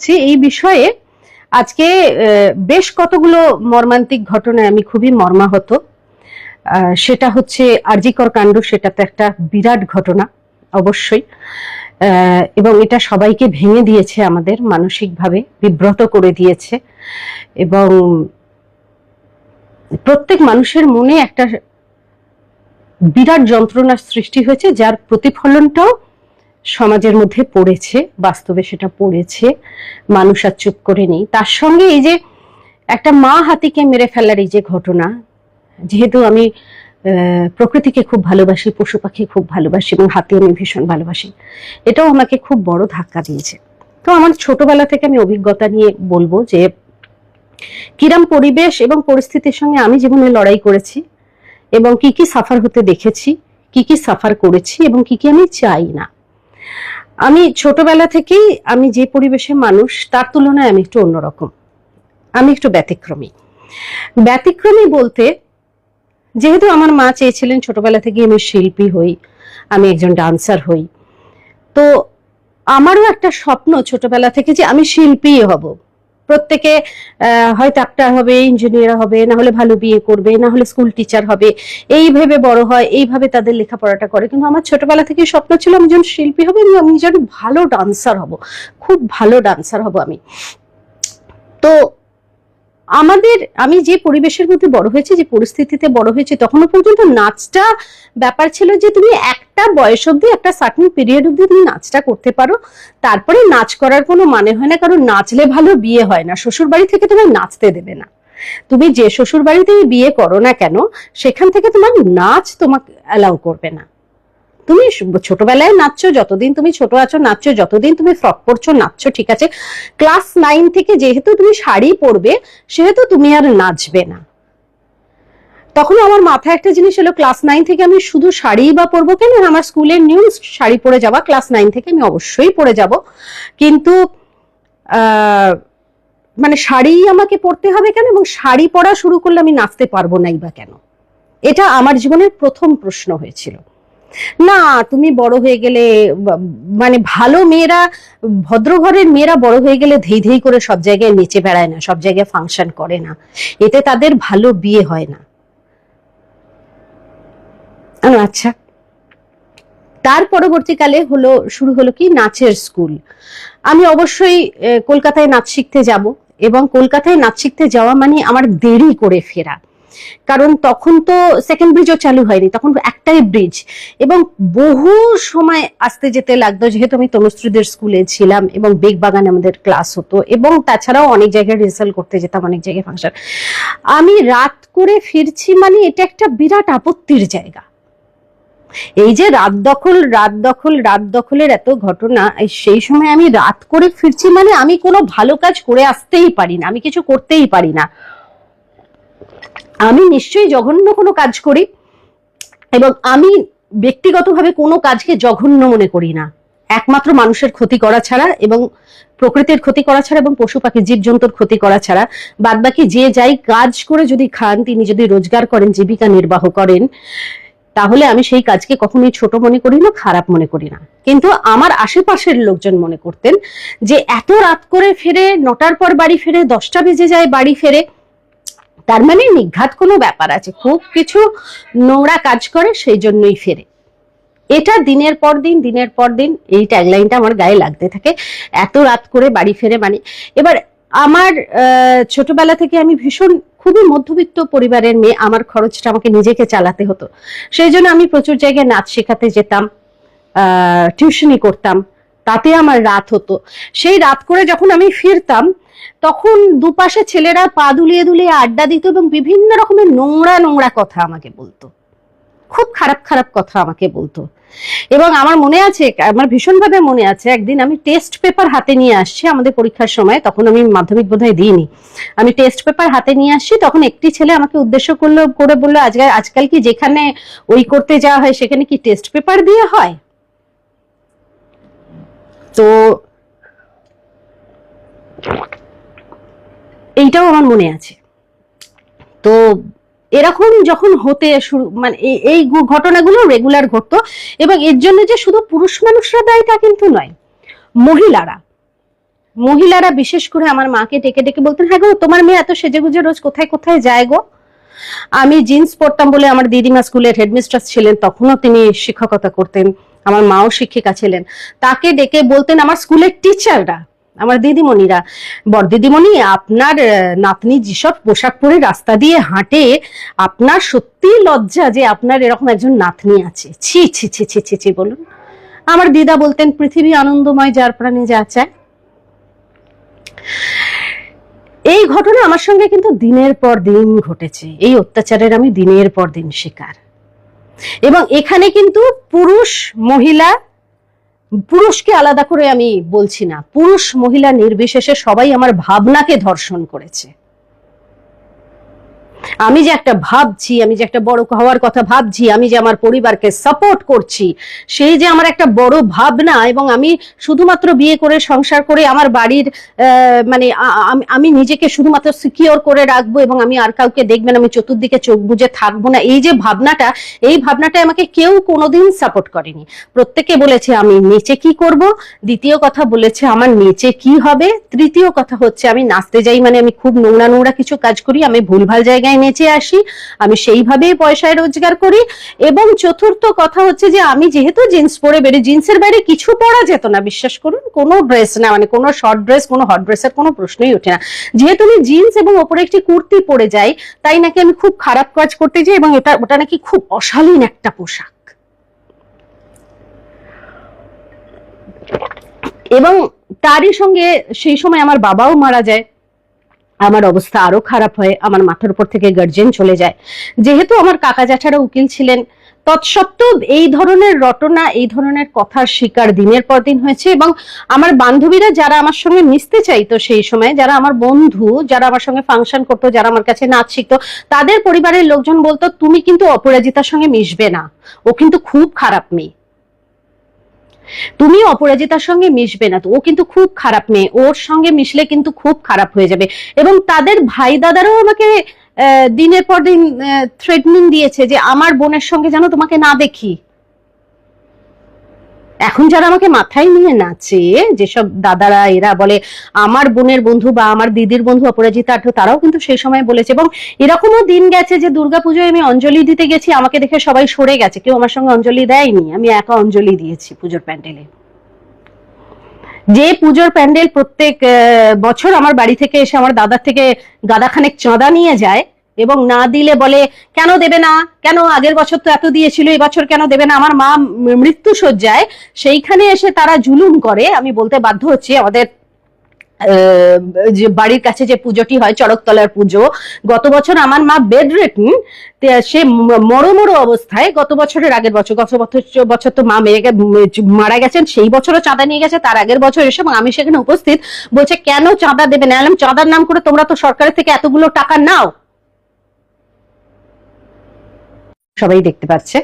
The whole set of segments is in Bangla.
হচ্ছে এই বিষয়ে আজকে বেশ কতগুলো মর্মান্তিক ঘটনায় আমি খুবই মর্মাহত। সেটা হচ্ছে আরজিকর কাণ্ড, সেটা তো একটা বিরাট ঘটনা, অবশ্যই। এবং এটা সবাইকে ভেঙে দিয়েছে আমাদের মানসিকভাবে, বিব্রত করে দিয়েছে। এবং প্রত্যেক মানুষের মনে একটা বিরাট যন্ত্রণার সৃষ্টি হয়েছে, যার প্রতিফলনটাও সমাজের মধ্যে পড়েছে, বাস্তবে সেটা পড়েছে, মানুষ আর চুপ করে নেই। তার সঙ্গে এই যে একটা মা হাতিকে মেরে ফেলার এই যে ঘটনা, যেহেতু আমি প্রকৃতিকে খুব ভালোবাসি, পশু পাখি খুব ভালোবাসি এবং হাতি আমি ভীষণ ভালোবাসি, এটাও আমাকে খুব বড় ধাক্কা দিয়েছে। তো আমার ছোটবেলা থেকে আমি অভিজ্ঞতা নিয়ে বলব যে, কিরাম পরিবেশ এবং পরিস্থিতির সঙ্গে আমি জীবনে লড়াই করেছি এবং কি কি সাফার হতে দেখেছি, কি কি সাফার করেছি এবং কি কি আমি চাই না। আমি ছোটবেলা থেকেই আমি যে পরিবেশে মানুষ, তার তুলনায় আমি একটু অন্যরকম। আমি একটু ব্যতিক্রমী। ব্যতিক্রমী বলতে, যেহেতু আমার মা চেয়েছিলেন ছোটবেলা থেকে আমি শিল্পী হই, আমি একজন ডান্সার হই, তো আমারও একটা স্বপ্ন ছোটবেলা থেকে যে আমি শিল্পী হব। প্রত্যেকে হয় ডাক্তার হবে ইঞ্জিনিয়ার হবে, না হলে ভালো বিয়ে করবে, না হলে স্কুল টিচার হবে। এই ভেবে বড় হয়, এইভাবে তাদের লেখাপড়াটা করে। কিন্তু আমার ছোটবেলা থেকে স্বপ্ন ছিল আমি যেন শিল্পী হব আমি যেন ভালো ডান্সার হব। খুব ভালো ডান্সার হব আমি। তো আমাদের, আমি যে পরিবেশের মধ্যে বড় হয়েছে, যে পরিস্থিতিতে বড় হয়েছে, তখনও পর্যন্ত নাচটা ব্যাপার ছিল যে তুমি একটা বয়স অব্দি একটা সার্টেন পিরিয়ড অব্দি তুমি নাচটা করতে পারো। তারপরে নাচ করার কোনো মানে হয় না, কারণ নাচলে ভালো বিয়ে হয় না। শ্বশুর বাড়ি থেকে তোমার নাচতে দেবে না। তুমি যে শ্বশুর বাড়িতেই বিয়ে করো না কেন, সেখান থেকে তোমার নাচ তোমাকে অ্যালাউ করবে না। তুমি ছোটবেলায় নাচছো, যতদিন তুমি ছোট আছো, নাচছো, যতদিন তুমি ফ্রক পরছো, নাচছো, ঠিক আছে? ক্লাস নাইন থেকে যেহেতু তুমি শাড়ি পরবে, সেহেতু তুমি আর নাচবে না। তখন আমার মাথায় একটা জিনিস হলো ক্লাস নাইন থেকে আমি শুধু শাড়ি বা পরবো কেন? আমার স্কুলের নিউজ শাড়ি পরে যাওয়া ক্লাস নাইন থেকে আমি অবশ্যই পরে যাব। কিন্তু মানে শাড়ি আমাকে পরতে হবে কেন? এবং শাড়ি পরা শুরু করলে আমি নাচতে পারব নাই বা কেন? এটা আমার জীবনের প্রথম প্রশ্ন হয়েছিল। না, তুমি বড় হয়ে গেলে মানে ভালো মেয়েরা ভদ্র ঘরের মেয়েরা বড় হয়ে গেলে ধেই ধেই করে সব জায়গায় নেচে বেড়ায় না, সব জায়গায় ফাংশন করে না। এতে তাদের ভালো বিয়ে হয় না। আচ্ছা। তার পরবর্তীকালে হলো, শুরু হলো কি? নাচের স্কুল আমি অবশ্যই কলকাতায় নাচ শিখতে যাব এবং কলকাতায় নাচ শিখতে যাওয়া মানে আমার দেরি করে ফেরা। কারণ তখন তো সেকেন্ড ব্রিজও চালু হয়নি, তখন একটাই ব্রিজ এবং বহু সময় আসতে যেতে লাগতো, যেহেতু আমি তনুশ্রীদের স্কুলে ছিলাম এবং বেগবাগানে আমাদের ক্লাস হতো এবং তাছাড়াও অনেক জায়গায় রিহার্সাল করতে যেতাম, অনেক জায়গায় ফাংশন আমি রাত করে ফিরছি মানে এটা একটা বিরাট আপত্তির জায়গা। এই যে রাত দখল রাত দখল, রাত দখলের এত ঘটনা সেই সময় আমি রাত করে ফিরছি মানে আমি কোনো ভালো কাজ করে আসতেই পারি না, আমি কিছু করতেই পারি না। আমি নিশ্চয়ই জঘন্য কোনো কাজ করি এবং আমি ব্যক্তিগতভাবে কোনো কাজকে জঘন্য মনে করি না। একমাত্র মানুষের ক্ষতি করা ছাড়া এবং প্রকৃতির ক্ষতি করা ছাড়া এবং পশু পাখি, জীবজন্তুর ক্ষতি করা ছাড়া বাদবাকি যে যাই কাজ করে যদি খান, তিনি যদি রোজগার করেন, জীবিকা নির্বাহ করেন, তাহলে আমি সেই কাজকে কখনোই ছোট মনে করি না, খারাপ মনে করি না। কিন্তু আমার আশেপাশের লোকজন মনে করতেন যে এত রাত করে ফেরে, নটার পর বাড়ি ফেরে, দশটা বেজে যায় বাড়ি ফেরে তার মানে নিঘাত কোনো ব্যাপার আছে। খুব কিছু নোংরা কাজ করে, সেই জন্যই ফেরে। এটা দিনের পর দিন, দিনের পর দিন, এই ট্যাগলাইনটা আমার গায়ে লাগতে থাকে। এত রাত করে বাড়ি ফেরে মানে এবার আমার ছোটবেলা থেকে আমি ভীষণ খুবই মধ্যবিত্ত পরিবারের মেয়ে, আমার খরচটা আমাকে নিজেকে চালাতে হতো। সেই জন্য আমি প্রচুর জায়গায় নাচ শেখাতে যেতাম টিউশনি করতাম, তাতে আমার রাত হতো। সেই রাত করে যখন আমি ফিরতাম তখন দুপাশে ছেলেরা পা দুলিয়ে দুলিয়ে আড্ডা দিত এবং বিভিন্ন রকমের নোংরা নোংরা কথা আমাকে বলতো। খুব খারাপ খারাপ কথা আমাকে বলতো। এবং আমার মনে আছে, আমার ভীষণভাবে মনে আছে, একদিন আমি টেস্ট পেপার হাতে নিয়ে আসছি আমাদের পরীক্ষার সময়, তখন আমি মাধ্যমিক বোধহয় দিইনি। আমি টেস্ট পেপার হাতে নিয়ে আসছি, তখন একটি ছেলে আমাকে উদ্দেশ্য করল, করে বলল আজকাল আজকাল কি যেখানে ওই করতে যাওয়া হয়, সেখানে কি টেস্ট পেপার দিয়ে হয়? তো এইটাও আমার মনে আছে। তো এরকম যখন হতে শুরু মানে এই- ঘটনাগুলো রেগুলার ঘটতো এবং এর জন্য যে শুধু পুরুষ মানুষরা দায়ী তা কিন্তু নয়, মহিলারা। মহিলারা বিশেষ করে আমার মাকে ডেকে ডেকে বলতেন হ্যাঁ গো, তোমার মেয়ে এত সেজে গুজে রোজ কোথায় কোথায় যায় গো? আমি জিন্স পরতাম বলে আমার দিদিমা স্কুলের হেডমিস্ট্রেস ছিলেন, তখনও তিনি শিক্ষকতা করতেন। আমার মাও শিক্ষিকা ছিলেন। তাকে ডেকে বলতেন, আমার স্কুলের টিচাররা আমার দিদিমণিরা। বর দিদিমণি, আপনার নাতনি যেসব পোশাক পরে রাস্তা দিয়ে হাঁটে, আপনার সত্যি লজ্জা যে আপনার এরকম একজন নাতনি আছে। ছি ছি ছি ছি ছি ছি, বলুন। আমার দিদা বলতেন, পৃথিবী আনন্দময়, যার প্রাণে যা চায়। এই ঘটনা আমার সঙ্গে কিন্তু দিনের পর দিন ঘটেছে। এই অত্যাচারের আমি দিনের পর দিন শিকার। এবং এখানে কিন্তু পুরুষ, মহিলা পুরুষকে আলাদা করে আমি বলছি না। পুরুষ মহিলা নির্বিশেষে সবাই আমার ভাবনাকে ধর্ষণ করেছে। আমি যে একটা ভাবছি, আমি যে একটা বড় হওয়ার কথা ভাবছি, আমি যে আমার পরিবারকে সাপোর্ট করছি, সেই যে আমার একটা বড় ভাবনা এবং আমি শুধুমাত্র বিয়ে করে, সংসার করে আমার বাড়ির মানে আমি- নিজেকে শুধুমাত্র সিকিওর করে রাখব এবং আমি আর কাউকে দেখবেন আমি চতুর্দিকে চোখ বুজে থাকব না। এই যে ভাবনাটা, এই ভাবনাটা আমাকে কেউ কোনোদিন সাপোর্ট করেনি। প্রত্যেকে বলেছে, আমি নিচে কি করব? দ্বিতীয় কথা বলেছে, আমার নিচে কি হবে? তৃতীয় কথা হচ্ছে, আমি নাচতে যাই মানে আমি খুব নোংরা নোংরা কিছু কাজ করি, আমি ভুলভাল জায়গায় নেচে আসি। আমি সেইভাবেই পয়সায় রোজগার করি। এবং চতুর্থ কথা হচ্ছে যে, আমি যেহেতু জিন্স পরে বেরি জিন্সের বাইরে কিছু পরা যেত না, বিশ্বাস করুন, কোনো ড্রেস না মানে কোনো শর্ট ড্রেস কোনো হট ড্রেসের কোনো প্রশ্নই ওঠে না। যেহেতু আমি জিন্স এবং ওপরে একটি কুর্তি পরে যাই, তাই নাকি আমি খুব খারাপ কাজ করতে যাই এবং এটা, ওটা নাকি খুব অশালীন একটা পোশাক। এবং তারই সঙ্গে সেই সময় আমার বাবাও মারা যায়। আমার অবস্থা আরও খারাপ হয় আমার মাথার উপর থেকে গার্জেন চলে যায়। যেহেতু আমার কাকা জ্যাঠারা উকিল ছিলেন, তৎসত্ত্বেও এই ধরনের রটনা, এই ধরনের কথার শিকার দিনের পর দিন হয়েছে এবং আমার বান্ধবীরা যারা আমার সঙ্গে মিশতে চাইতো সেই সময়, যারা আমার বন্ধু, যারা আমার সঙ্গে ফাংশন করতো, যারা আমার কাছে নাচ শিখতো, তাদের পরিবারের লোকজন বলতো, তুমি কিন্তু অপরাজিতার সঙ্গে মিশবে না। ও কিন্তু খুব খারাপ মেয়ে। তুমি অপরাজিতার সঙ্গে মিশবে না তো। ও কিন্তু খুব খারাপ মেয়ে। ওর সঙ্গে মিশলে কিন্তু খুব খারাপ হয়ে যাবে। এবং তাদের ভাই দাদারাও আমাকে দিনের পর দিন থ্রেটনিং দিয়েছে যে, আমার বোনের সঙ্গে যেন তোমাকে না দেখি। এখন যারা আমাকে মাথায় নিয়ে নাচে, যেসব দাদারা, এরা বলে, আমার বোনের বন্ধু বা আমার দিদির বন্ধু অপরাজিতা আঠো তারাও কিন্তু সেই সময় বলেছে। এবং এরকমও দিন গেছে যে দুর্গাপুজোয় আমি অঞ্জলি দিতে গেছি, আমাকে দেখে সবাই সরে গেছে। কেউ আমার সঙ্গে অঞ্জলি দেয়নি, আমি একা অঞ্জলি দিয়েছি পুজোর প্যান্ডেলে। যে পুজোর প্যান্ডেল প্রত্যেক বছর আমার বাড়ি থেকে এসে আমার দাদার থেকে গাদাখানেক চাঁদা নিয়ে যায় এবং না দিলে বলে, কেন দেবে না? কেন আগের বছর তো এত দিয়েছিল, এবছর কেন দেবে না? আমার মা মৃত্যু সজ্জায় সেইখানে এসে তারা জুলুম করে। আমি বলতে বাধ্য হচ্ছি আমাদের যে বাড়ির কাছে যে পুজোটি হয়, চড়কতলার পুজো, গত বছর আমার মা বেড রেটন সে মরো মরো অবস্থায় গত বছরের আগের বছর, গত বছর বছর তো মা গে- মারা গেছেন, সেই বছরও চাঁদা নিয়ে গেছে, তার আগের বছর এসে এবং আমি সেখানে উপস্থিত। বলছে, কেন চাঁদা দেবে না? চাঁদার নাম করে তোমরা তো সরকারের থেকে এতগুলো টাকা নাও। সবাই দেখতে পাচ্ছে।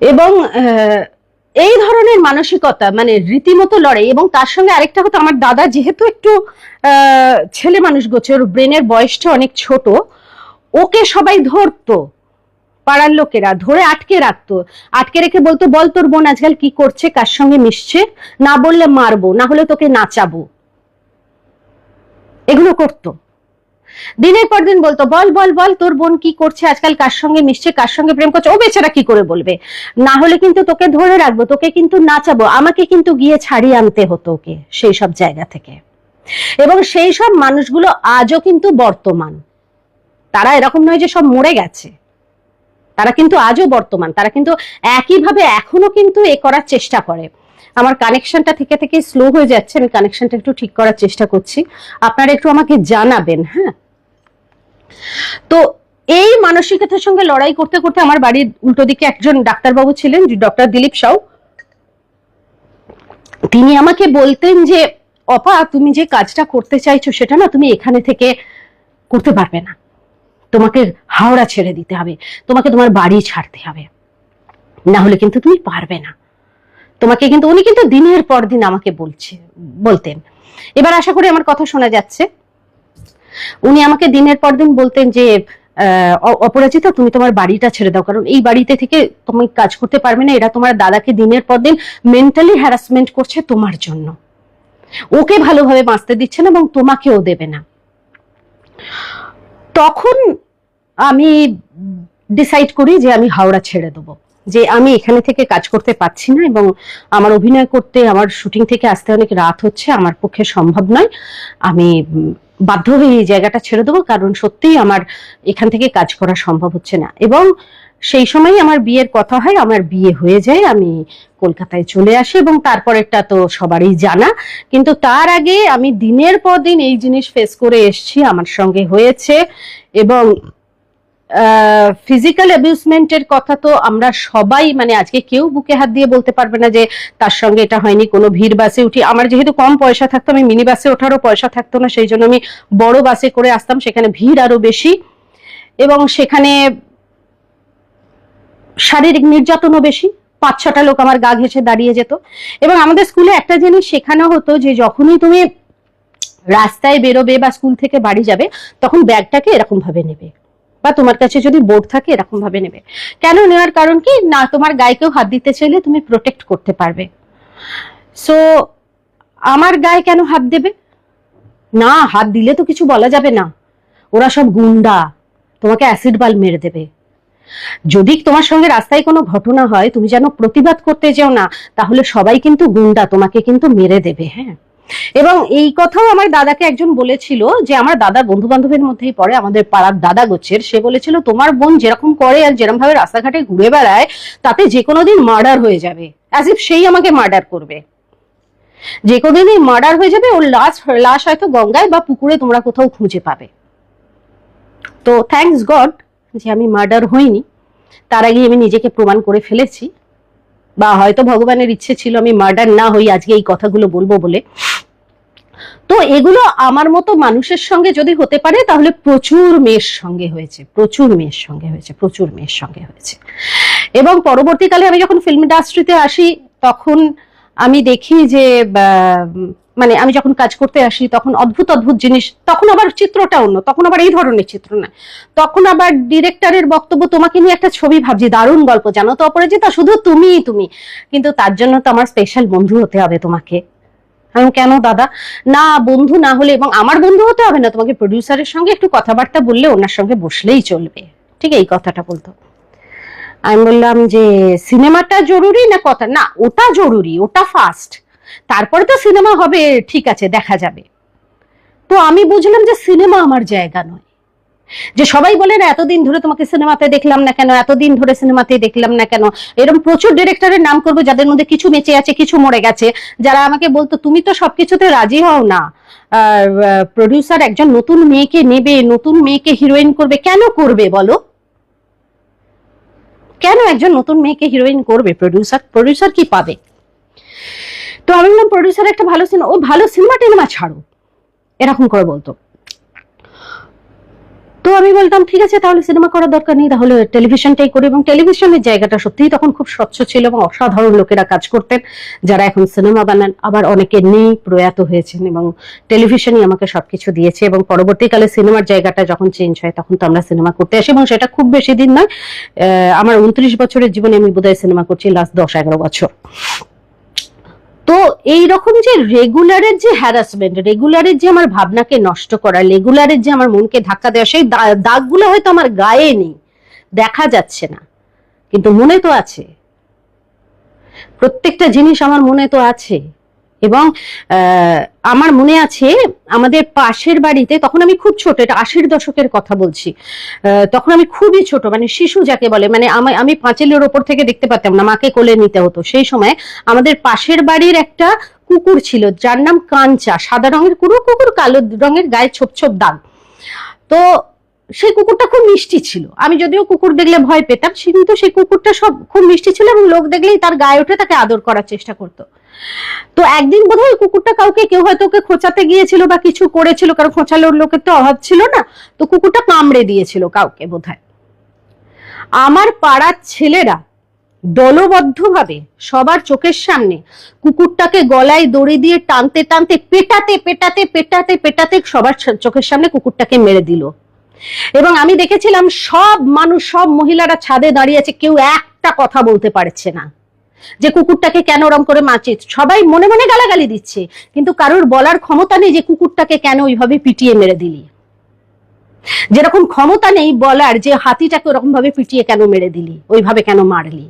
এবং এই ধরনের মানসিকতা মানে রীতিমতো লড়াই, এবং তার সঙ্গে আরেকটা হতো আমার দাদা যেহেতু একটু ছেলে মানুষ গোছে, ওর ব্রেনের বয়সটা অনেক ছোট, ওকে সবাই ধরতো, পাড়ার লোকেরা, ধরে আটকে রাখতো। আটকে রেখে বলতো, বল তোর বোন আজকাল কি করছে, কার সঙ্গে মিশছে? না বললে মারবো, না হলে তোকে নাচাবো। এগুলো করতো। দিনের পর দিন বলতো, বল বল বল, তোর বোন কি করছে? আজকাল কার সঙ্গে মিশছে? কার সঙ্গে প্রেম করছে? ও বেচারা কি করে বলবে? না হলে কিন্তু তোকে ধরে রাখব, তোকে কিন্তু নাচাবো, আমাকে কিন্তু গিয়ে ছাড়িয়ে আনতে হতো ওকে সেই সব জায়গা থেকে। এবং সেই সব মানুষগুলো আজও কিন্তু বর্তমান। তারা এরকম নয় যে সব মরে গেছে। তারা কিন্তু আজও বর্তমান। তারা কিন্তু একইভাবে এখনও কিন্তু এ করার চেষ্টা করে। আমার কানেকশনটা থেকে থেকে স্লো হয়ে যাচ্ছে, আমি কানেকশনটা একটু ঠিক করার চেষ্টা করছি। আপনারা একটু আমাকে জানাবেন হ্যাঁ? তো এই মানসিকতার সঙ্গে লড়াই করতে করতে আমার বাড়ির উল্টো দিকে একজন ডাক্তারবাবু ছিলেন ডক্টর দিলীপ সাউ। তিনি আমাকে বলতেন যে, অপা, তুমি যে কাজটা করতে চাইছো সেটা না তুমি এখানে থেকে করতে পারবে না। তোমাকে হাওড়া ছেড়ে দিতে হবে। তোমাকে তোমার বাড়ি ছাড়তে হবে। না হলে কিন্তু তুমি পারবে না। তোমাকে কিন্তু, উনি কিন্তু দিনের পর দিন আমাকে বলছে, বলতেন। এবার আশা করি আমার কথা শোনা যাচ্ছে। উনি আমাকে দিনের পর দিন বলতেন যে অপরাজিতা, তুমি তোমার বাড়িটা ছেড়ে দাও, কারণ এই বাড়িতে থেকে তুমি কাজ করতে পারবে না। এরা তোমার দাদাকে দিনের পর দিন মেন্টালি হ্যারাসমেন্ট করছে তোমার জন্য। ওকে ভালোভাবে বাঁচতে দিচ্ছে না এবং তোমাকেও দেবে না। তখন আমি ডিসাইড করি যে আমি হাওড়া ছেড়ে দেবো। যে আমি এখানে থেকে কাজ করতে পারছি না এবং আমার অভিনয় করতে, আমার শুটিং থেকে আসতে অনেক রাত হচ্ছে, আমার পক্ষে সম্ভব নয়। আমি বাধ্য হয়ে এই জায়গাটা ছেড়ে দেবো কারণ সত্যিই আমার এখান থেকে কাজ করা সম্ভব হচ্ছে না। এবং সেই সময় আমার বিয়ের কথা হয়, আমার বিয়ে হয়ে যায়, আমি কলকাতায় চলে আসি এবং তারপরেরটা তো সবারই জানা। কিন্তু তার আগে আমি দিনের পর দিন এই জিনিস ফেস করে এসেছি, আমার সঙ্গে হয়েছে এবং ফিজিক্যাল অ্যাবিউসমেন্টের কথা তো আমরা সবাই মানে আজকে কেউ বুকে হাত দিয়ে বলতে পারবে না যে তার সঙ্গে এটা হয়নি, কোনো ভিড় বাসে উঠি। আমার যেহেতু কম পয়সা থাকতো, আমি মিনি বাসে ওঠারও পয়সা থাকতো না, সেই জন্য আমি বড় বাসে করে আসতাম, সেখানে ভিড় আরও বেশি। এবং সেখানে শারীরিক নির্যাতনও বেশি পাঁচ ছটা লোক আমার গা ঘেঁষে দাঁড়িয়ে যেত। এবং আমাদের স্কুলে একটা জিনিস শেখানো হতো যে যখনই তুমি রাস্তায় বেরোবে বা স্কুল থেকে বাড়ি যাবে, তখন ব্যাগটাকে এরকম ভাবে নেবে। বা তোমার কাছে যদি বোর্ড থাকে, এরকম ভাবে নেবে। কেন নেওয়ার কারণ কি? না, তোমার গায়ে কেউ হাত দিতে চাইলে তুমি প্রোটেক্ট করতে পারবে। সো আমার গায়ে কেন হাত দেবে? না, হাত দিলে তো কিছু বলা যাবে না। ওরা সব গুন্ডা। তোমাকে অ্যাসিড বাল মেরে দেবে। যদি তোমার সঙ্গে রাস্তায় কোনো ঘটনা হয়, তুমি যেন প্রতিবাদ করতে যেও না, তাহলে সবাই কিন্তু গুন্ডা, তোমাকে কিন্তু মেরে দেবে হ্যাঁ? এবং এই কথাও আমার দাদাকে একজন বলেছিল যে আমার দাদার বন্ধু বান্ধবের মধ্যেই পড়ে, আমাদের পাড়ার দাদা গোছের। সে বলেছিল, তোমার বোন যেরকম করে আর যেরকম ভাবে রাস্তাঘাটে ঘুরে বেড়ায়, তাতে যে কোনো দিন মার্ডার হয়ে যাবে। অ্যাজ ইফ সেই আমাকে মার্ডার করবে। যে কোনো দিনই মার্ডার হয়ে যাবে, ওর লাশ লাশ হয়তো গঙ্গায় বা পুকুরে তোমরা কোথাও খুঁজে পাবে। তো থ্যাঙ্কস গড যে আমি মার্ডার হইনি। তার আগে আমি নিজেকে প্রমাণ করে ফেলেছি। বা হয়তো ভগবানের ইচ্ছে ছিল আমি মার্ডার না হই, আজকে এই কথাগুলো বলব বলে। তো এগুলো আমার মতো মানুষের সঙ্গে যদি হতে পারে, তাহলে প্রচুর মেয়ের সঙ্গে হয়েছে, প্রচুর মেয়ের সঙ্গে হয়েছে, প্রচুর মেয়ের সঙ্গে হয়েছে। এবং পরবর্তীকালে আমি যখন ফিল্ম ইন্ডাস্ট্রিতে আসি, তখন আমি দেখি যে মানে আমি যখন কাজ করতে আসি, তখন অদ্ভুত অদ্ভুত জিনিস, তখন আবার চিত্রটা অন্য, তখন আবার এই ধরনের চিত্র না। তখন আবার ডিরেক্টরের বক্তব্য, তোমাকে নিয়ে একটা ছবি ভাবছি, দারুণ গল্প, জানো তো অপরাজিতা, শুধু তুমিই, তুমি। কিন্তু তার জন্য তো আমার স্পেশাল বন্ধু হতে হবে তোমাকে। আমি কেন দাদা? না, বন্ধু না হলে এবং আমার বন্ধু হতে হবে না। তোমাকে প্রডিউসারের সঙ্গে একটু কথাবার্তা বললে ওনার সঙ্গে বসলেই চলবে। ঠিক এই কথাটা বলতো। আমি বললাম যে, সিনেমাটা জরুরি না কথা? না, ওটা জরুরি, ওটা ফার্স্ট তারপরে তো সিনেমা হবে, ঠিক আছে, দেখা যাবে। তো আমি বুঝলাম যে সিনেমা আমার জায়গা নয়। যে সবাই বলে না, এতদিন ধরে তোমাকে সিনেমাতে দেখলাম না কেন? এতদিন ধরে সিনেমাতে দেখলাম না কেন? এরকম প্রচুর ডিরেক্টরের নাম করব, যাদের মধ্যে কিছু বেঁচে আছে, কিছু মরে গেছে। যারা আমাকে বলতো, তুমি তো সবকিছুতে রাজি হও না। প্রডিউসার একজন নতুন মেয়েকে নেবে, নতুন মেয়েকে হিরোইন করবে, কেন করবে বলো? কেন একজন নতুন মেয়েকে হিরোইন করবে প্রডিউসার প্রডিউসার কি পাবে? তো আমি বললাম প্রডিউসার একটা ভালো সিনেমা ও ভালো সিনেমা টিনেমা ছাড়ো। এরকম করে বলতো। তো আমি বলতাম, ঠিক আছে, তাহলে সিনেমা করার দরকার নেই, তাহলে টেলিভিশনটাই করি। এবং টেলিভিশনের জায়গাটা সত্যিই তখন খুব স্বচ্ছ ছিল এবং অসাধারণ লোকেরা কাজ করতেন, যারা এখন সিনেমা বানান। আবার অনেকে নেই, প্রয়াত হয়েছেন এবং টেলিভিশনই আমাকে সবকিছু দিয়েছে এবং পরবর্তীকালে সিনেমার জায়গাটা যখন চেঞ্জ হয়, তখন তো আমরা সিনেমা করতে আসি এবং সেটা খুব বেশি দিন নয় আমার উনত্রিশ বছরের জীবনে আমি বোধহয় সিনেমা করছি লাস্ট দশ এগারো বছর। তো এই রকম যে রেগুলারের যে হ্যারাসমেন্ট রেগুলারের যে আমার ভাবনাকে নষ্ট করা, রেগুলারের যে আমার মনকে ধাক্কা দেওয়া, সেই দাগগুলো হয়তো আমার গায়ে নেই, দেখা যাচ্ছে না। কিন্তু মনে তো আছে। প্রত্যেকটা জিনিস আমার মনে তো আছে। এবং আমার মনে আছে আমাদের পাশের বাড়িতে, তখন আমি খুব ছোট, এটা আশির দশকের কথা বলছি তখন আমি খুবই ছোট মানে শিশু যাকে বলে মানে আমি পাঁচিলের ওপর থেকে দেখতে পারতাম না, মাকে কোলে নিতে হতো। সেই সময় আমাদের পাশের বাড়ির একটা কুকুর ছিল, যার নাম কাঞ্চা, সাদা রঙের কুকুর কুকুর, কালো রঙের গায়ে ছোপ ছোপ দাগ। তো সেই কুকুরটা খুব মিষ্টি ছিল। আমি যদিও কুকুর দেখলে ভয় পেতাম, কিন্তু সেই কুকুরটা সব খুব মিষ্টি ছিল এবং লোক দেখলেই তার গায়ে উঠে তাকে আদর করার চেষ্টা করতো। তো একদিন বোধহয় ওই কুকুরটা কাউকে, কেউ হয়তো ওকে খোঁচাতে গিয়েছিল বা কিছু করেছিল, কারণ খোঁচালোর লোকের তো অভাব ছিল না, তো কুকুরটা কামড়ে দিয়েছিল কাউকে বোধহয়। আমার পাড়ার ছেলেরা দলবদ্ধভাবে সবার চোখের সামনে কুকুরটাকে গলায় দড়ি দিয়ে টানতে টানতে, পেটাতে পেটাতে পেটাতে পেটাতে সবার চোখের সামনে কুকুরটাকে মেরে দিল। এবং আমি দেখেছিলাম সব মানুষ, সব মহিলারা ছাদে দাঁড়িয়ে আছে, কেউ একটা কথা বলতে পারছে না। যে কুকুরটাকে কেন ওরম করে মারছিস সবাই মনে মনে গালাগালি দিচ্ছে, কিন্তু কারোর বলার ক্ষমতা নেই যে কুকুরটাকে কেন ওইভাবে পিটিয়ে মেরে দিলি। যেরকম ক্ষমতা নেই বলার যে হাতিটাকে ওরকম ভাবে পিটিয়ে কেন মেরে দিলি, ওইভাবে কেন মারলি।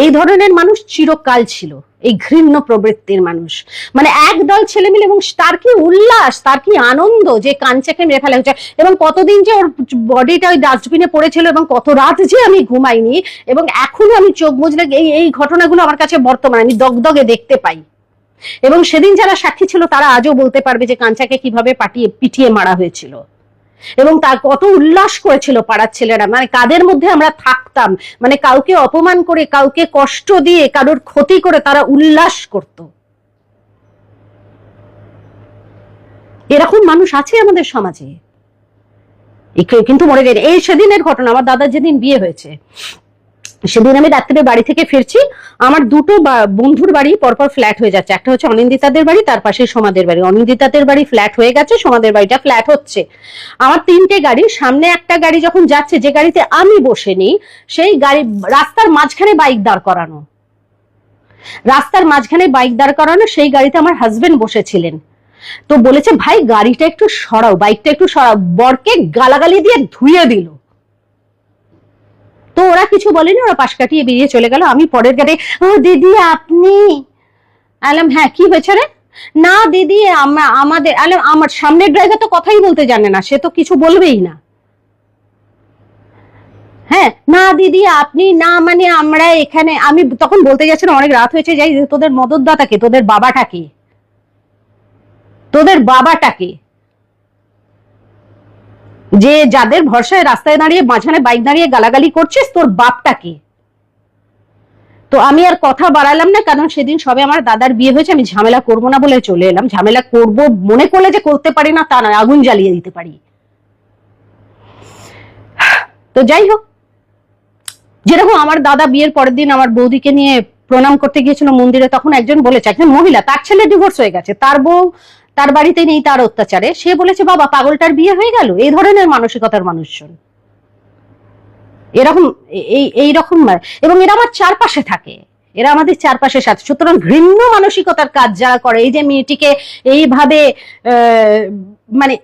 এই ধরনের মানুষ চিরকাল ছিল। এই ঘৃণ্য প্রবৃত্তির মানুষ। মানে একদল ছেলে মিলে এবং তার কি উল্লাস, তার কি আনন্দ যে কাঞ্চাকে মেরে ফেলা হয়েছে। এবং কতদিন যে ওর বডিটা ওই ডাস্টবিনে পড়েছিল এবং কত রাত যে আমি ঘুমাইনি এবং এখনও আমি চোখ বুঝলে এই এই ঘটনাগুলো আমার কাছে বর্তমানে আমি দগদগে দেখতে পাই। এবং সেদিন যারা সাক্ষী ছিল তারা আজও বলতে পারবে যে কাঞ্চাকে কীভাবে পাঠিয়ে, পিটিয়ে মারা হয়েছিল। এবং তার কত উল্লাস করেছিল পাড়ার ছেলেরা। মানে কাদের মধ্যে আমরা থাকতাম? মানে কাউকে অপমান করে, কাউকে কষ্ট দিয়ে, কারোর ক্ষতি করে তারা উল্লাস করত। এরকম মানুষ আছে আমাদের সমাজে। কিন্তু মনে এই সেদিনের ঘটনা, আমার দাদার যেদিন বিয়ে হয়েছে সেদিন আমি রাত্রে বাড়ি থেকে ফিরছি। আমার দুটো বন্ধুর বাড়ি পরপর ফ্ল্যাট হয়ে যাচ্ছে। একটা হচ্ছে অনিন্দিতাদের বাড়ি, তার পাশে সোমাদের বাড়ি। অনিন্দিতাদের বাড়ি ফ্ল্যাট হয়ে গেছে, সোমাদের বাড়িটা ফ্ল্যাট হচ্ছে। আমার তিনটে গাড়ি, সামনে একটা গাড়ি যখন যাচ্ছে, যে গাড়িতে আমি বসে নেই, সেই গাড়ি, রাস্তার মাঝখানে বাইক দাঁড় করানো। রাস্তার মাঝখানে বাইক দাঁড় করানো, সেই গাড়িতে আমার হাজবেন্ড বসেছিলেন। তো বলেছে, ভাই, গাড়িটা একটু সরাও বাইকটা একটু সরাও। বরকে গালাগালি দিয়ে ধুয়ে দিল। তো ওরা কিছু বলেনি, ওরা পাশ কাটিয়ে বেরিয়ে চলে গেল। আমি পরের গাড়ি ও, দিদি, আপনি? আলাম হ্যাঁ কি হয়েছে রে? না, দিদি আমাদের, আলাম, আমার সামনের ড্রাইভার তো কথাই বলতে জানে না, সে তো কিছু বলবেই না। হ্যাঁ না, দিদি, আপনি, না মানে আমরা এখানে, আমি তখন বলতে যাচ্ছিলাম, অনেক রাত হয়েছে, যাই তোদের মদতদাতাকে, তোদের বাবাটাকে তোদের বাবাটাকে। যে যাদের ভরসায় রাস্তায় দাঁড়িয়ে মাঝখানে বাইক দাঁড়িয়ে গালাগালি করছিস, তোর বাপটা বাপটাকে তো আমি আর কথা বাড়ালাম না, কারণ সেদিন সবে আমার দাদার বিয়ে হয়েছে, আমি ঝামেলা করব না বলে চলে এলাম। ঝামেলা করব মনে করলে যে করতে পারি না, তা নয়, আগুন জ্বালিয়ে দিতে পারি। তো যাই হোক, যেরকম আমার দাদা বিয়ের পরের দিন আমার বৌদিকে নিয়ে প্রণাম করতে গিয়েছিল মন্দিরে, তখন একজন বলেছে, একজন মহিলা, তার ছেলে ডিভোর্স হয়ে গেছে, তার বউ তার বাড়িতে নেই তার অত্যাচারে। সে বলেছে, বাবা, পাগলটার বিয়ে হয়ে গেল। এই ধরনের মানসিকতার মানুষজন। এরকম এই এই রকম এবং এরা আমার চারপাশে থাকে। এরা আমাদের চারপাশে সাথে। সুতরাং ঘৃণ্য মানসিকতার কাজ যারা করে, এই যে মেয়েটিকে এইভাবে মানে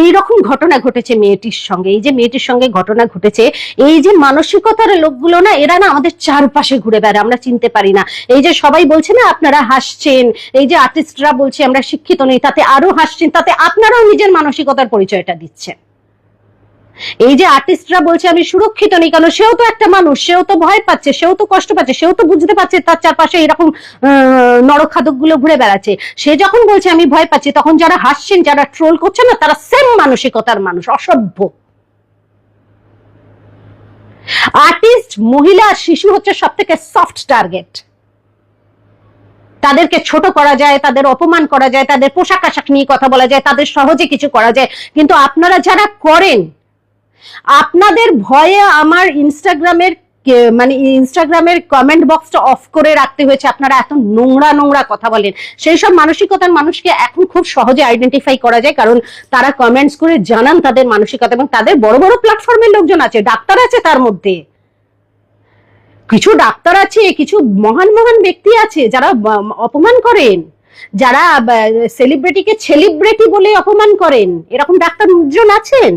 এই রকম ঘটনা ঘটেছে মেয়েটির সঙ্গে। এই যে মেয়েটির সঙ্গে ঘটনা ঘটেছে, এই যে মানসিকতার লোকগুলো না, এরা না আমাদের চারপাশে ঘুরে বেড়ায়, আমরা চিনতে পারি না। এই যে সবাই বলছে না, আপনারা হাসছেন। এই যে আর্টিস্টরা বলছে, আমরা শিক্ষিত নেই। তাতে আরও হাসছেন, তাতে আপনারাও নিজের মানসিকতার পরিচয়টা দিচ্ছেন। এই যে আর্টিস্টরা বলছে, আমি সুরক্ষিত নেই কেন? সেও তো একটা মানুষ, সেও তো ভয় পাচ্ছে, সেও তো কষ্ট পাচ্ছে, সেও তো বুঝতে পারছে তার চারপাশে এরকম নরখাদকগুলো ঘুরে বেড়াচ্ছে। সে যখন বলছে, আমি ভয় পাচ্ছি, তখন যারা হাসছেন, যারা ট্রোল করছে না, তারা সেম মানসিকতার মানুষ, অসভ্য। আর্টিস্ট মহিলা শিশু হচ্ছে সব থেকে সফট টার্গেট তাদেরকে ছোট করা যায়, তাদের অপমান করা যায়, তাদের পোশাক আশাক নিয়ে কথা বলা যায়, তাদের সহজে কিছু করা যায়। কিন্তু আপনারা যারা করেন আপনাদের ভয়ে আমার ইনস্টাগ্রামের মানে ইনস্টাগ্রামের কমেন্ট বক্সটা অফ করে রাখতে হয়েছে। আপনারা এত নোংরা নোংরা কথা বলেন। সেই সব মানসিকতার মানুষকে এখন খুব সহজে আইডেন্টিফাই করা যায়, কারণ তারা কমেন্টস করে জানান তাদের মানসিকতা এবং তাদের বড় বড় প্ল্যাটফর্মের লোকজন আছে, ডাক্তার আছে তার মধ্যে। কিছু ডাক্তার আছে, কিছু মহান মহান ব্যক্তি আছে যারা অপমান করেন। যারা সেলিব্রিটিকে সেলিব্রিটি বলে অপমান করেন। এরকম ডাক্তার জন আছেন?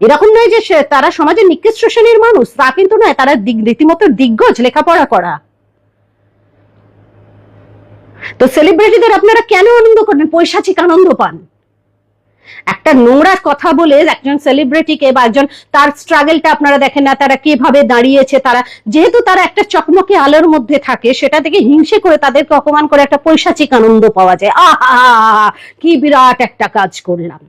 এরকম নয় যে তারা সমাজের নিকৃষ্ট শ্রেণির মানুষ, তা কিন্তু নয়, তারা রীতিমতো দিগ্গজ লেখাপড়া করা। তো সেলিব্রিটিদের আপনারা কেন আনন্দ করেন? পৈশাচিক আনন্দ পান। একটা নোংরা কথা বলে একজন সেলিব্রিটিকে বা একজন, তার স্ট্রাগলটা আপনারা দেখেন না, তারা কীভাবে দাঁড়িয়েছে, তারা, যেহেতু তারা একটা চকমকে আলোর মধ্যে থাকে, সেটা থেকে হিংসে করে তাদেরকে অপমান করে একটা পৈশাচিক আনন্দ পাওয়া যায়। আহা, কি বিরাট একটা কাজ করলাম।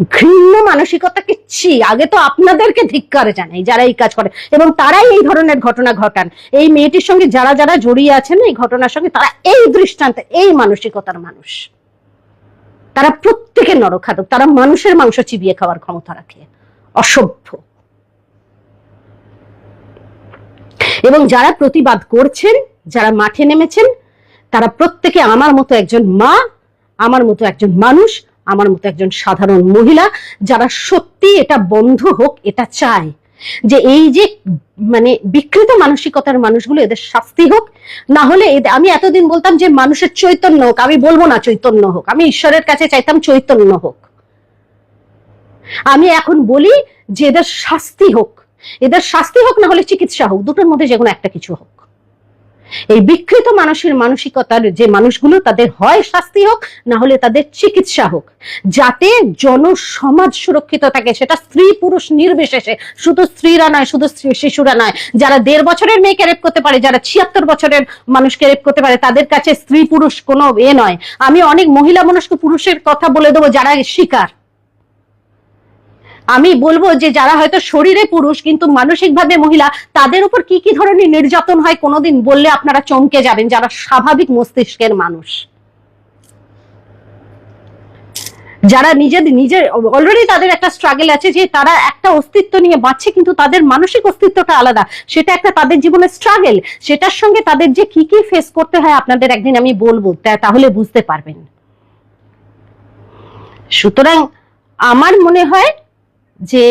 ঘৃণ্য মানসিকতাকে ছি আগে তো আপনাদেরকে ধিক্কার জানাই, যারা এই কাজ করে। এবং তারাই এই ধরনের ঘটনা ঘটান। এই মেয়েটির সঙ্গে যারা যারা জড়িয়ে আছেন, এই ঘটনার সঙ্গে তারা এই দৃষ্টান্ত, এই মানসিকতার মানুষ। তারা প্রত্যেকে নরখাদক। তারা মানুষের মাংস চিবিয়ে খাওয়ার ক্ষমতা রাখে। অসভ্য। এবং যারা প্রতিবাদ করছেন, যারা মাঠে নেমেছেন, তারা প্রত্যেকে আমার মতো একজন মা, আমার মতো একজন মানুষ আমার মতো একজন সাধারণ মহিলা যারা সত্যি এটা বন্ধ হোক, এটা চায় যে এই যে মানে বিকৃত মানসিকতার মানুষগুলো এদের শাস্তি হোক, না হলে আমি এতদিন বলতাম যে মানুষের চৈতন্য হোক, আমি বলব না চৈতন্য হোক, আমি ঈশ্বরের কাছে চাইতাম চৈতন্য হোক। আমি এখন বলি যে এদের শাস্তি হোক, এদের শাস্তি হোক না হলে চিকিৎসা হোক, দুটোর মধ্যে যে কোনো একটা কিছু হোক। এই বিকৃত মানুষের মানসিকতার যে মানুষগুলো, তাদের হয় শাস্তি হোক, না হলে তাদের চিকিৎসা হোক। যাতে জনসমাজ সুরক্ষিত থাকে, সেটা স্ত্রী পুরুষ নির্বিশেষে, শুধু স্ত্রীরা নয়, শুধু শিশুরা নয়, যারা দেড় বছরের মেয়েকে রেপ করতে পারে, যারা ছিয়াত্তর বছরের মানুষকে রেপ করতে পারে, তাদের কাছে স্ত্রী পুরুষ কোনো এ নয়। আমি অনেক মহিলা মনস্ক পুরুষের কথা বলে দেবো যারা শিকার। আমি বলব যে যারা হয়তো শরীরে পুরুষ, কিন্তু মানসিকভাবে মহিলা, তাদের উপর কি কি ধরনের নির্যাতন হয় কোনোদিন বললে আপনারা চমকে যাবেন, যারা স্বাভাবিক মস্তিষ্কের মানুষ। যারা নিজেদের নিজের অলরেডি তাদের একটা স্ট্রাগল আছে যে তারা একটা অস্তিত্ব নিয়ে বাঁচছে, কিন্তু তাদের মানসিক অস্তিত্বটা আলাদা। সেটা একটা তাদের জীবনের স্ট্রাগল সেটার সঙ্গে তাদের যে কি কি ফেস করতে হয় আপনাদের একদিন আমি বলব তাহলে বুঝতে পারবেন। সুতরাং আমার মনে হয় যে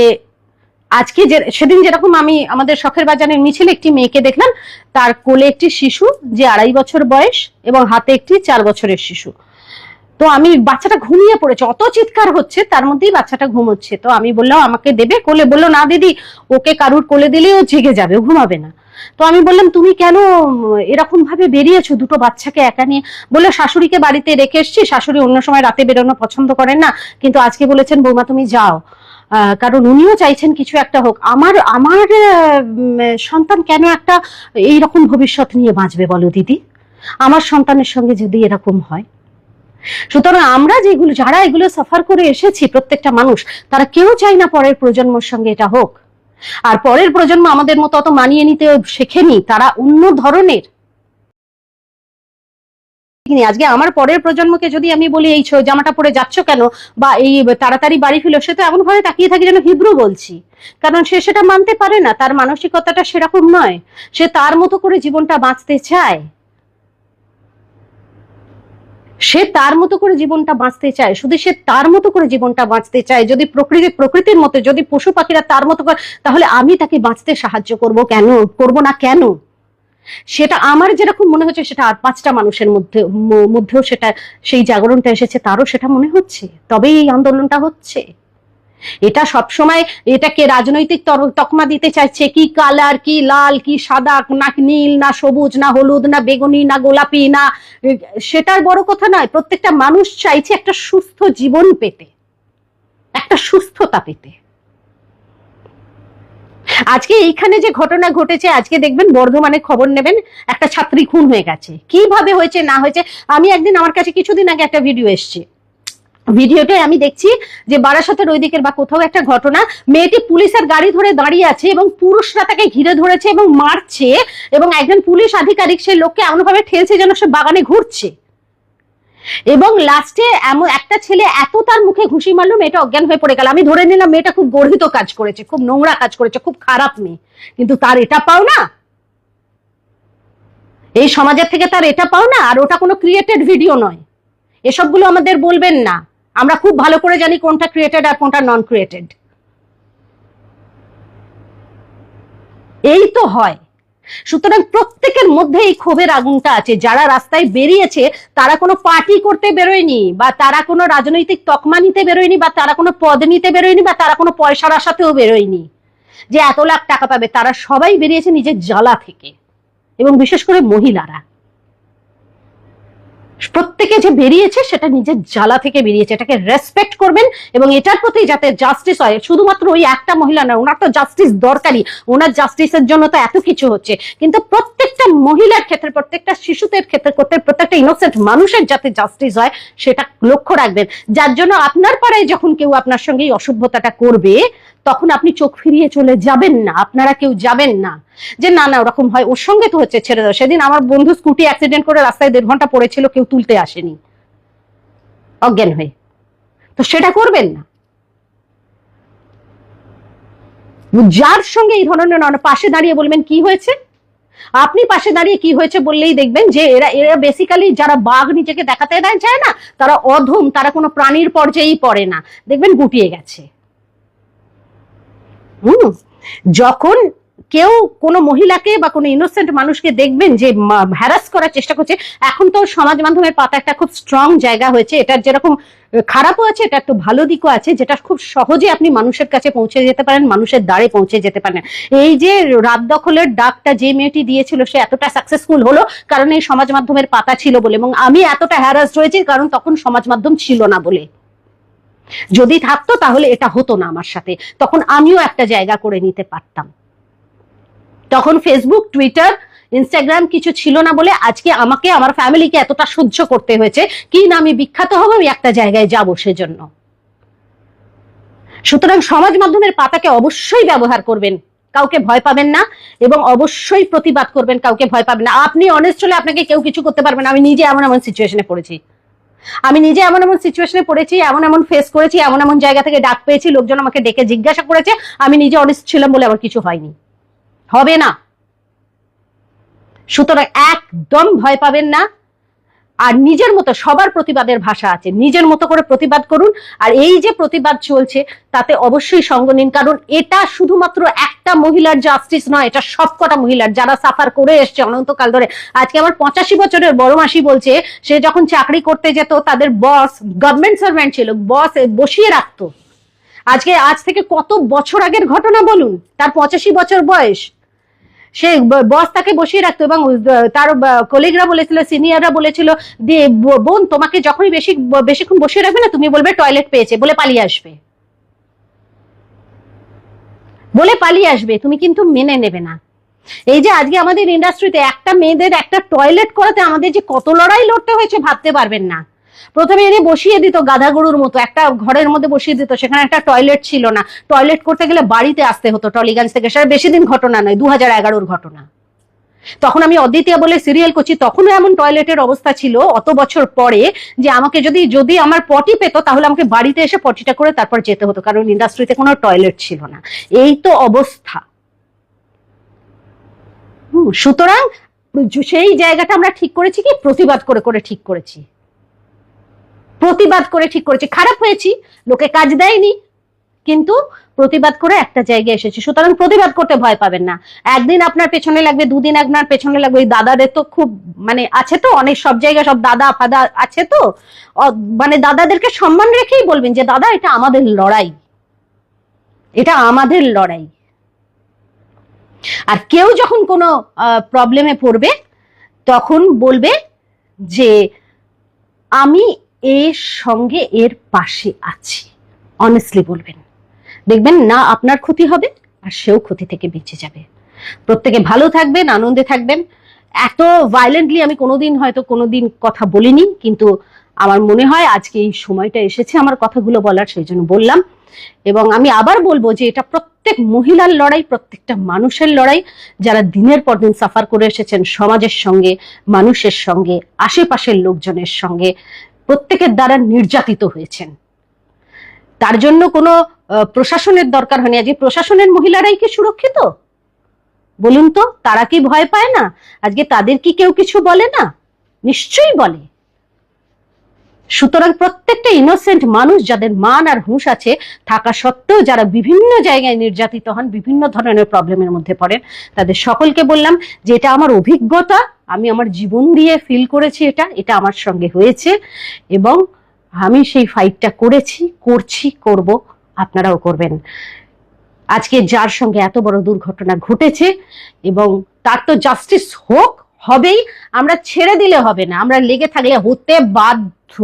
আজকে যে সেদিন যেরকম আমি আমাদের শখের বাজারের মিছিলে একটি মেয়েকে দেখলাম, তার কোলে একটি শিশু যে আড়াই বছর বয়স এবং হাতে একটি চার বছরের শিশু। তো আমি বাচ্চাটা ঘুমিয়ে পড়েছে, অত চিৎকার হচ্ছে, তার মধ্যেই বাচ্চাটা ঘুমোচ্ছে। তো আমি বললাম, আমাকে দেবে কোলে? বলল, না দিদি, ওকে কারুর কোলে দিলেই ও জেগে যাবে ঘুমাবে না। তো আমি বললাম, তুমি কেন এরকম ভাবে বেরিয়েছো দুটো বাচ্চাকে একা নিয়ে? বলল, শাশুড়িকে বাড়িতে রেখে এসছি, শাশুড়ি অন্য সময় রাতে বেরোনো পছন্দ করেন না, কিন্তু আজকে বলেছেন, বৌমা তুমি যাও। কারণ উনিও চাইছেন কিছু একটা হোক। আমার আমার সন্তান কেন একটা এইরকম ভবিষ্যৎ নিয়ে বাঁচবে বলো দিদি? আমার সন্তানের সঙ্গে যদি এরকম হয়। সুতরাং আমরা যেগুলো, যারা এগুলো সাফার করে এসেছি, প্রত্যেকটা মানুষ, তারা কেউ চায় না পরের প্রজন্মর সঙ্গে এটা হোক। আর পরের প্রজন্ম আমাদের মতো অত মানিয়ে নিতে শেখেনি। তারা অন্য ধরনের তিনি আজকে আমার পরের প্রজন্মকে যদি আমি বলি, এই জামাটা পরে যাচ্ছ কেন? বা এই তাড়াতাড়ি বাড়ি ফিরো, সে তো এমন ভাবে তাকিয়ে থাকি যেন হিব্রু বলছি। কারণ সে সেটা মানতে পারে না। তার মানসিকতাটা সেরকম নয়। সে তার মতো করে জীবনটা বাঁচতে চায়। সে তার মতো করে জীবনটা বাঁচতে চায়। শুধু সে তার মতো করে জীবনটা বাঁচতে চায়। যদি প্রকৃতি, প্রকৃতির মতো, যদি পশু পাখিরা তার মতো করে, তাহলে আমি তাকে বাঁচতে সাহায্য করব কেন? করব না কেন? সেটা আমার যেরকম মনে হচ্ছে, সেটা আর পাঁচটা মানুষের মধ্যে মধ্যেও সেটা, সেই জাগরণটা এসেছে, তারও সেটা মনে হচ্ছে? তবেই এই আন্দোলনটা হচ্ছে? এটা সব সময় এটাকে রাজনৈতিক তকমা দিতে চাইছে, কি কালার, কি লাল, কি সাদা, না নীল, না সবুজ, না হলুদ, না বেগুনি, না গোলাপি, না, সেটার বড় কথা নয়, প্রত্যেকটা মানুষ চাইছে একটা সুস্থ জীবন পেতে, একটা সুস্থতা পেতে। আজকে এইখানে যে ঘটনা ঘটেছে, আজকে দেখবেন বর্ধমানে খবর নেবেন, একটা ছাত্রী খুন হয়ে গেছে। কীভাবে হয়েছে, না হয়েছে, আমি একদিন আমার কাছে কিছুদিন আগে একটা ভিডিও এসছে। ভিডিওতে আমি দেখছি যে বারাসাতের ওই দিকের বা কোথাও একটা ঘটনা, মেয়েটি পুলিশের গাড়ি ধরে দাঁড়িয়ে আছে এবং পুরুষরা তাকে ঘিরে ধরেছে এবং মারছে এবং একজন পুলিশ আধিকারিক সেই লোককে এমনভাবে ঠেলছে যেন সে বাগানে ঘুরছে। এবং লাস্টে এমন একটা ছেলে এত তার মুখে ঘুষি মারলো, মেয়েটা অজ্ঞান হয়ে পড়ে গেল। আমি ধরে নিলাম মেয়েটা খুব গর্হিত কাজ করেছে, খুব নোংরা কাজ করেছে, খুব খারাপ মেয়ে। কিন্তু তার এটা পাও না। এই সমাজের থেকে তার এটা পাও না, আর ওটা কোনো ক্রিয়েটেড ভিডিও নয়। এসবগুলো আমাদের বলবেন না। আমরা খুব ভালো করে জানি কোনটা ক্রিয়েটেড আর কোনটা নন ক্রিয়েটেড এই তো হয়। সুতরাং প্রত্যেকের মধ্যে এই ক্ষোভের আগুনটা আছে। যারা রাস্তায় বেরিয়েছে, তারা কোনো পার্টি করতে বেরোয়নি, বা তারা কোনো রাজনৈতিক তকমা নিতে বেরোয়নি, বা তারা কোনো পদ নিতে বেরোয়নি, বা তারা কোনো পয়সার আশাতেও বেরোয়নি। যে এত লাখ টাকা পাবে, তারা সবাই বেরিয়েছে নিজের জ্বালা থেকে। এবং বিশেষ করে মহিলারা। প্রত্যেকে যে বেরিয়েছে সেটা নিজের জ্বালা থেকে বেরিয়েছে। এটাকে রেসপেক্ট করবেন এবং এটার প্রতি যাতে জাস্টিস হয়, শুধুমাত্র ওই একটা মহিলা না ওনার তো জাস্টিস দরকারই, ওনার জাস্টিসের জন্য তো এত কিছু হচ্ছে। কিন্তু প্রত্যেকটা মহিলার ক্ষেত্রে, প্রত্যেকটা শিশুদের ক্ষেত্রে করতে প্রত্যেকটা ইনোসেন্ট মানুষের যাতে জাস্টিস হয়, সেটা লক্ষ্য রাখবেন। যার জন্য আপনার পাড়ায় যখন কেউ আপনার সঙ্গে এই অসভ্যতাটা করবে তখন আপনি চোখ ফিরিয়ে চলে যাবেন না, আপনারা কেউ যাবেন না। যে না না, ওরকম হয়, ওর সঙ্গে তো হচ্ছে, ছেড়ে দাও। সেদিন আমার বন্ধু স্কুটি অ্যাক্সিডেন্ট করে রাস্তায় দেড় ঘণ্টা পড়েছিল, কেউ তুলতে আসেনি। অজ্ঞান হয়ে। তো সেটা করবেন না। যার সঙ্গে এই ধরনের পাশে দাঁড়িয়ে বলবেন, কি হয়েছে? আপনি পাশে দাঁড়িয়ে কি হয়েছে বললেই দেখবেন যে এরা এরা বেসিক্যালি যারা বাঘ নিজেকে দেখাতে চায় না, তারা অধম, তারা কোনো প্রাণীর পর্যায়েই পড়ে না। দেখবেন গুটিয়ে গেছে। হুম। যখন কেউ কোনো মহিলাকে বা কোনো ইনোসেন্ট মানুষকে দেখবেন যে হ্যারাস করার চেষ্টা করছে, এখন তো সমাজ মাধ্যমের পাতা একটা খুব স্ট্রং জায়গা হয়েছে। এটার যেরকম খারাপও আছে, এটা একটু ভালো দিকও আছে, যেটা খুব সহজে আপনি মানুষের কাছে পৌঁছে যেতে পারেন, মানুষের দ্বারে পৌঁছে যেতে পারেন। এই যে রাত দখলের ডাকটা যে মেয়েটি দিয়েছিল, সে এতটা সাকসেসফুল হলো, কারণ এই সমাজ মাধ্যমের পাতা ছিল বলে। এবং আমি এতটা হ্যারাস রয়েছি কারণ তখন সমাজ মাধ্যম ছিল না বলে। যদি থাকতো তাহলে এটা হতো না আমার সাথে। তখন আমিও একটা জায়গা করে নিতে পারতাম। তখন ফেসবুক টুইটার ইনস্টাগ্রাম কিছু ছিল না বলে আজকে আমাকে, আমার ফ্যামিলিকে এতটা সহ্য করতে হয়েছে কি না আমি বিখ্যাত হব, আমি একটা জায়গায় যাব সেজন্য। সুতরাং সমাজ মাধ্যমের পাতাকে অবশ্যই ব্যবহার করবেন। কাউকে ভয় পাবেন না এবং অবশ্যই প্রতিবাদ করবেন, কাউকে ভয় পাবেন না। আপনি অনেস্ট হলে আপনাকে কেউ কিছু করতে পারবেন আমি নিজে এমন এমন সিচুয়েশনে পড়েছি। আমি নিজে এমন এমন সিচুয়েশনে পড়েছি, এমন এমন ফেস করেছি, এমন এমন জায়গা থেকে ডাক পেয়েছি, লোকজন আমাকে ডেকে জিজ্ঞাসা করেছে, আমি নিজে অনেস্ট ছিলাম বলে আমার কিছু হয়নি। হবে না। সুতরাং একদম ভয় পাবেন না। আর নিজের মতো, সবার প্রতিবাদের ভাষা আছে। নিজের মতো করে প্রতিবাদ করুন, আর এই যে প্রতিবাদ চলছে, তাতে অবশ্যই সঙ্গ নিন। কারণ এটা শুধুমাত্র একটা মহিলার জাস্টিস নয়, এটা সবকটা মহিলার। যারা সাফার করে এসছে অনন্তকাল ধরে। আজকে আমার পঁচাশি বছরের বড় মাসি বলছে, সে যখন চাকরি করতে যেত, তাদের বস গভর্নমেন্ট সার্ভেন্ট ছিল বস বসিয়ে রাখতো। আজকে, আজ থেকে কত বছর আগের ঘটনা বলুন? তার পঁচাশি বছর বয়স। সে বস তাকে বসিয়ে রাখতো এবং তার কলিগরা বলেছিল সিনিয়ররা বলেছিল দিয়ে বোন, তোমাকে যখনই বেশি বেশিক্ষণ বসিয়ে রাখবে না, তুমি বলবে টয়লেট পেয়েছে, বলে পালিয়ে আসবে। বলে পালিয়ে আসবে, তুমি কিন্তু মেনে নেবে না। এই যে আজকে আমাদের ইন্ডাস্ট্রিতে একটা মেয়েদের একটা টয়লেট করাতে আমাদের যে কত লড়াই লড়তে হয়েছে, ভাবতে পারবেন না। প্রথমে এনে বসিয়ে দিত গাধা গরুর মতো, একটা ঘরের মধ্যে বসিয়ে দিত, সেখানে একটা টয়লেট ছিল না। টয়লেট করতে গেলে বাড়িতে আসতে হতো, টলিগঞ্জ থেকে, সেটা বেশি দিন ঘটনা নয় দু হাজার এগারোর ঘটনা। তখন আমি অদ্বিতীয় বলে সিরিয়াল করছি, তখনও এমন টয়লেটের অবস্থা ছিল, অত বছর পরে, যে আমাকে যদি যদি আমার পটি পেতো, তাহলে আমাকে বাড়িতে এসে পটিটা করে তারপর যেতে হতো, কারণ ইন্ডাস্ট্রিতে কোনো টয়লেট ছিল না। এই তো অবস্থা। সুতরাং, সেই জায়গাটা আমরা ঠিক করেছি কি? প্রতিবাদ করে করে ঠিক করেছি। প্রতিবাদ করে ঠিক করেছি। খারাপ হয়েছি, লোকে কাজ দেয়নি, কিন্তু প্রতিবাদ করে একটা জায়গায় এসেছি। সুতরাং প্রতিবাদ করতে ভয় পাবেন না। একদিন আপনার পেছনে লাগবে, দুদিন আপনার পেছনে লাগবে। ওই দাদাদের তো খুব মানে আছে তো অনেক, সব জায়গায় সব দাদা, ফাদা আছে তো। মানে দাদাদেরকে সম্মান রেখেই বলবেন যে, দাদা, এটা আমাদের লড়াই। এটা আমাদের লড়াই। আর কেউ যখন কোনো প্রবলেমে পড়বে, তখন বলবে যে, আমি এর সঙ্গে এর পাশে আছি। অনেস্টলি বলবেন। দেখবেন না আপনার ক্ষতি হবে, আর সেও ক্ষতি থেকে বেঁচে যাবে। প্রত্যেকে ভালো থাকবেন, আনন্দে থাকবেন। এত ভায়োলেন্টলি আমি কোনোদিন হয়তো কোনোদিন কথা বলিনি, কিন্তু আমার মনে হয় আজকে এই সময়টা এসেছে আমার কথাগুলো বলার, সেই জন্য বললাম। এবং আমি আবার বলব যে এটা প্রত্যেক মহিলার লড়াই, প্রত্যেকটা মানুষের লড়াই। যারা দিনের পর দিন সাফার করে এসেছেন সমাজের সঙ্গে, মানুষের সঙ্গে, আশেপাশের লোকজনের সঙ্গে প্রত্যেকের দ্বারা নির্যাতিত হয়েছেন। তার জন্য কোনো প্রশাসনের দরকার হয়নি। আজকে প্রশাসনের মহিলারাই কি সুরক্ষিত? বলুন তো, তারা কি ভয় পায় না? আজকে তাদের কি কেউ কিছু বলে না? নিশ্চয়ই বলে। সুতরাং প্রত্যেকটা ইনোসেন্ট মানুষ যাদের মান আর হুঁশ আছে, থাকা সত্ত্বেও যারা বিভিন্ন জায়গায় নির্যাতিত হন, বিভিন্ন ধরনের প্রবলেমের মধ্যে পড়েন, তাদের সকলকে বললাম যে এটা আমার অভিজ্ঞতা, আমি আমার জীবন দিয়ে ফিল করেছি এটা এটা আমার সঙ্গে হয়েছে এবং আমি সেই ফাইটটা করেছি, করছি, করব, আপনারাও করবেন। আজকে যার সঙ্গে এত বড় দুর্ঘটনা ঘটেছে এবং তার তো জাস্টিস হোক, হবেই, আমরা ছেড়ে দিলে হবে না, আমরা লেগে থাকলে হতে বাধ্য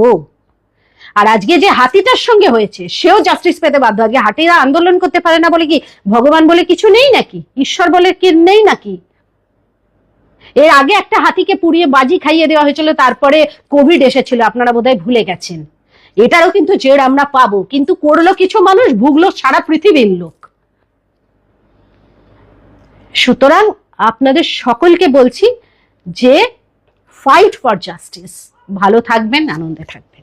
আর আজকে যে হাতিটার সঙ্গে হয়েছে, সেও জাস্টিস পেতে বাধ্য। আজকে হাতিরা আন্দোলন করতে পারে না বলে কি ভগবান বলে কিছু নেই নাকি? ঈশ্বর বলে কি নেই নাকি? এর আগে একটা হাতিকে পুড়িয়ে বাজি খাইয়ে দেওয়া হয়েছিল, তারপরে কোভিড এসেছিল, আপনারা বোধহয় ভুলে গেছেন। এটারও কিন্তু জের আমরা পাবো, কিন্তু করল কিছু মানুষ, ভুগলো সারা পৃথিবীর লোক। সুতরাং আপনাদের সকলকে বলছি যে ফাইট ফর জাস্টিস ভালো থাকবেন আনন্দে থাকবেন।